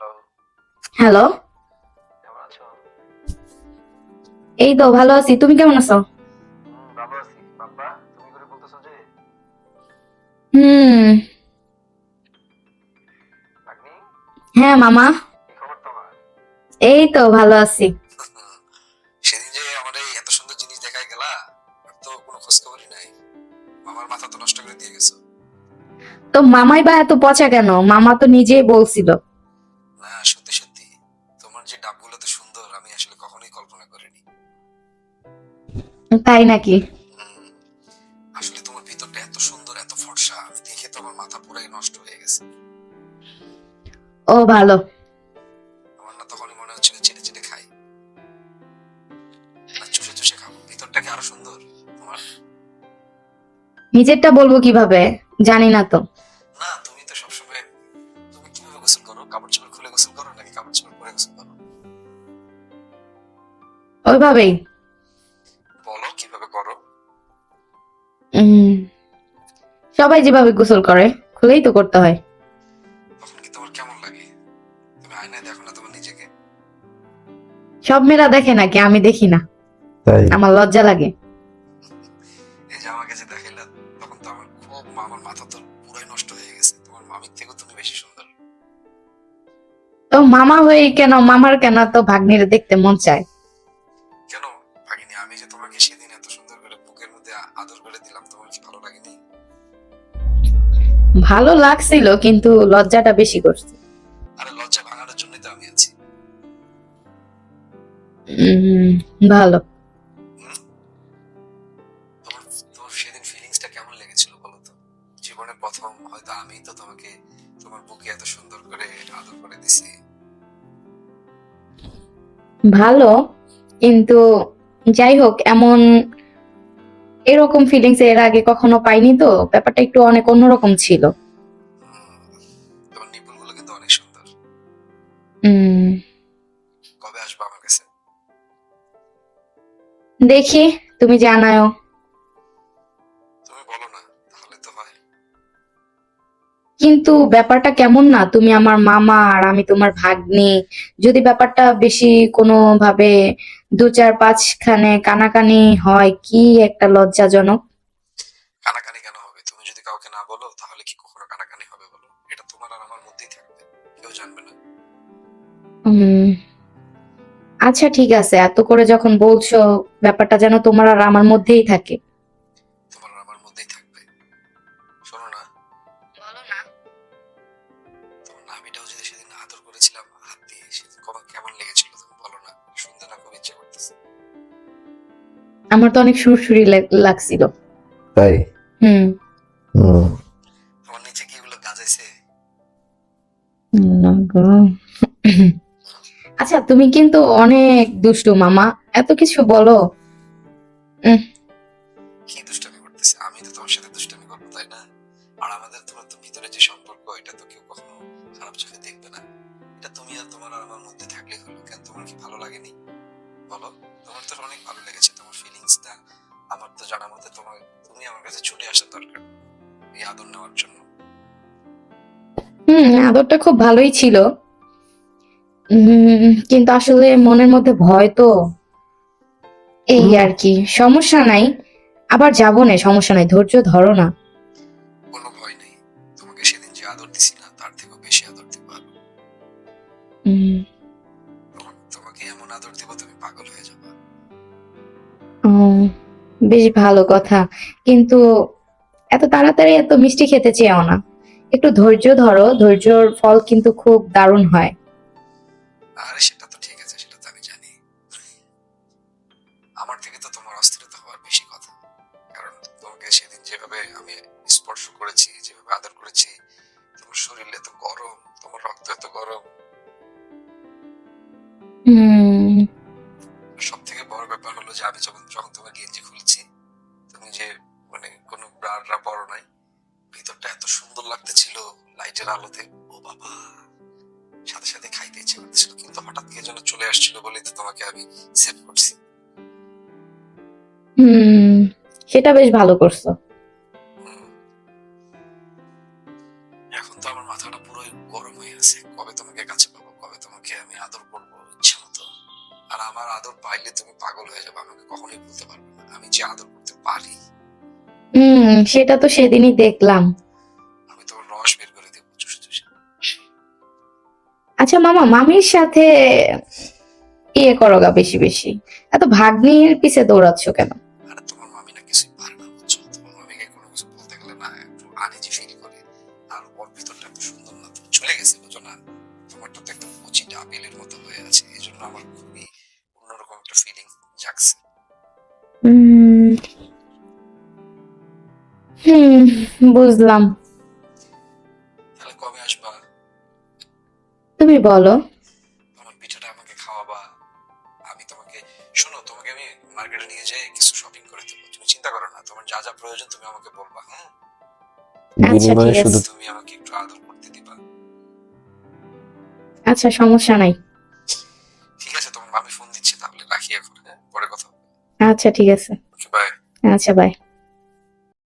Hello. Hello? কেমন আছো? এই তো ভালো আছি। তুমি কেমন আছো? হুম ভালো আছি। বাবা তুমি করে বলতেছো যে? হুম। হ্যাঁ মামা। এই তো ভালো আছি। সেদিন যে আমার এই এত সুন্দর জিনিস দেখাই গেলা আর তো কোনো খোঁজ খবরই নাই। আমার মাথা তো নষ্ট করে দিয়ে গেছো। তো মামাই বা এত পচা কেন? মামা তো নিজেই বলছিল। তাই নাকি? আসলে তোমার ভিতরটা এত সুন্দর এত ফর্সা আমি দেখে তো আমার মাথা পুরাই নষ্ট হয়ে গেছে। ও ভালো। আমার না তখনই মনে হচ্ছিল চেটে চেটে খাই। চুষে চুষে খাব। ভিতরটা কি আরও সুন্দর? তোমার? নিজেরটা বলব কীভাবে? জানি না তো। না তুমি তো সবসময় তুমি কীভাবে গোসল করো? কাপড় চোপড় খুলে গোসল করো নাকি কাপড় চোপড় পরে গোসল করো? ওইভাবেই। বলো কীভাবে করো? উম, সবাই যেভাবে গোসল করে খুলেই তো করতে হয়। তখন কি তোমার কেমন লাগে? তুমি আয়নায় দেখো না তোমার নিজেকে? সব মেয়েরা দেখে নাকি আমি দেখি না। তাই? আমার লজ্জা লাগে। এই যে আমাকে যে দেখাইলা তখন তো আমার খুব আমার মাথা তো পুরাই নষ্ট হয়ে গেছে। তোমার মামির থেকেও তুমি বেশি সুন্দর। তো মামা হয়ে কেন মামার কেন তো ভাগ্নিরে দেখতে মন চায়? ভালো লাগছিল কিন্তু লজ্জাটা বেশি করছে। আরে লজ্জা ভাঙানোর জন্যই তো আমি আছি। ভালো? তোমার সেদিন ফিলিংসটা কেমন লেগেছিল বলো তো? জীবনের প্রথম হয়তো আমি তো তোমাকে তোমার বুকে এত সুন্দর করে আদর করে দিছি। ভালো কিন্তু যাই হোক এমন এরকম ফিলিংস এর আগে কখনো পাইনি তো ব্যাপারটা একটু অনেক অন্যরকম ছিল। কবে আসবে আমার কাছে? দেখি তুমি জানাও তুমি বলো না তাহলে তো হয়। কিন্তু ব্যাপারটা কেমন না তুমি আমার মামা আর আমি তোমার ভাগ্নি। যদি ব্যাপারটা বেশি কোনো ভাবে দু চার পাঁচ খানে কানাকানি হয় কি একটা লজ্জাজনক। কানাকানি কেন হবে? তুমি যদি কাউকে না বলো তাহলে কি কখনো কানাকানি হবে বলো? এটা তোমার আর আমার মধ্যেই থাকবে। কেউ জানবে না। আচ্ছা ঠিক আছে। এত করে যখন বলছো ব্যাপারটা যেন তোমার আর আমার মধ্যেই থাকে। তোমার আর আমার মধ্যেই থাকবে। শোনো না। বলো না। তোমার নাভিটাও যদি সেদিন আদর করেছিলাম হাত দিয়ে সেদিন কেমন লেগেছিল তুমি বলো না। শুনতে না খুব ইচ্ছে করতেছে। আমার তো অনেক সুরসুরি লাগছিল। তাই? হুম। হুম। তোমার নিচে কি এগুলো গাজাইছে না গো। আচ্ছা তুমি কিন্তু অনেক দুষ্টু মামা। এত কিছু বলো। কি দুষ্টামি করতেছে? আমি তো তোমার সাথে দুষ্টামি করব তাই না? আর আমাদের তোমার তো ভিতরে যে সম্পর্ক এটা তো কেউ কখনো খারাপ চোখে দেখবে তোমার আর আমার মধ্যে থাকলে হলো কেন? তোমার কি ভালো লাগেনি? বলো। তোমার তো অনেক ভালো লেগেছে, তোমার ফিলিংসটা আমার তো জানা মতে তোমার, তুমি আমার কাছে ছুটে আসার দরকার এই আদর নেওয়ার জন্য। হুম, আদরটা খুব ভালোই ছিল। কিন্তু আসলে মনের মধ্যে ভয় তো এই আর কি। সমস্যা নাই। আবার যাব না, সমস্যা নাই। ধৈর্য ধরো না। তোমাকে এমন আদর দিব তুমি পাগল হয়ে যাবে। ও, বেশ ভালো কথা। কিন্তু এত তাড়াতাড়ি এত মিষ্টি খেতে চেয়েও না। একটু ধৈর্য ধরো ধৈর্যর ফল কিন্তু খুব দারুণ হয়। আরে সেটা তো ঠিক আছে সেটা তো আমি জানি। আমার থেকে তো তোমার অস্থিরতা হওয়ার বেশি কথা। কারণ তোমাকে সেদিন যেভাবে আমি স্পর্শ করেছি যেভাবে আদর করেছি তোমার শরীর এত গরম তোমার রক্ত এত গরম ব্যাপার যে আমি যখন যখন তোমার গেঞ্জি খুলছি তুমি যে মানে কোনো ব্রাডরা বড় নাই ভিতরটা এত সুন্দর লাগতেছিল লাইটের আলোতে। ও বাবা! সাথে সাথে খাইতে ইচ্ছে করতেছিল কিন্তু হঠাৎ কে যেন চলে আসছিল বলেই তো তোমাকে আমি সেভ করছি। হুম সেটা বেশ ভালো করছ। এখন তো আমার মাথাটা পুরোই গরম হয়ে আছে। কবে তোমাকে কাছে পাবো আর আমার আদর পাইলে তুমি পাগল হয়ে যাবে আমাকে কখনোই বলতে পারবে না। আমি যে আদর করতে পারি হুম সেটা তো সেদিনই দেখলাম। আমি তোমার রস বের করে দেবো চুষে চুষে। আচ্ছা মামা মামির সাথে ইয়ে করো গা বেশি বেশি। এত ভাগ্নির পিছে দৌড়াচ্ছ কেন? আর তোমার মামি না কিছুই পারে না বুঝছ? তোমার মামিকে কোনো কিছু বলতে গেলে না একটু আনিজি ফিল করে। আর ওর ভিতরটা এত সুন্দর না চলে গেছে বুঝো না। তোমারটা তো একদম কচি ডাবেলের মতো হয়ে আছে এই জন্য আমার খুবই একটা ফিলিং জাগছে হুম বুঝলাম। তাহলে কবে আসবা? তুমি বলো। তোমার পিঠাটা আমাকে খাওয়াবা। আমি তোমাকে শোনো তোমাকে আমি মার্কেটে নিয়ে যাই কিছু শপিং করে দেবো। তুমি চিন্তা করো না তোমার যা যা প্রয়োজন তুমি আমাকে বলবা হ্যাঁ আচ্ছা ঠিক শুধু আছে। তুমি আমাকে একটু আদর করতে দিবা। আচ্ছা সমস্যা নাই। আচ্ছা ঠিক আছে। আচ্ছা বাই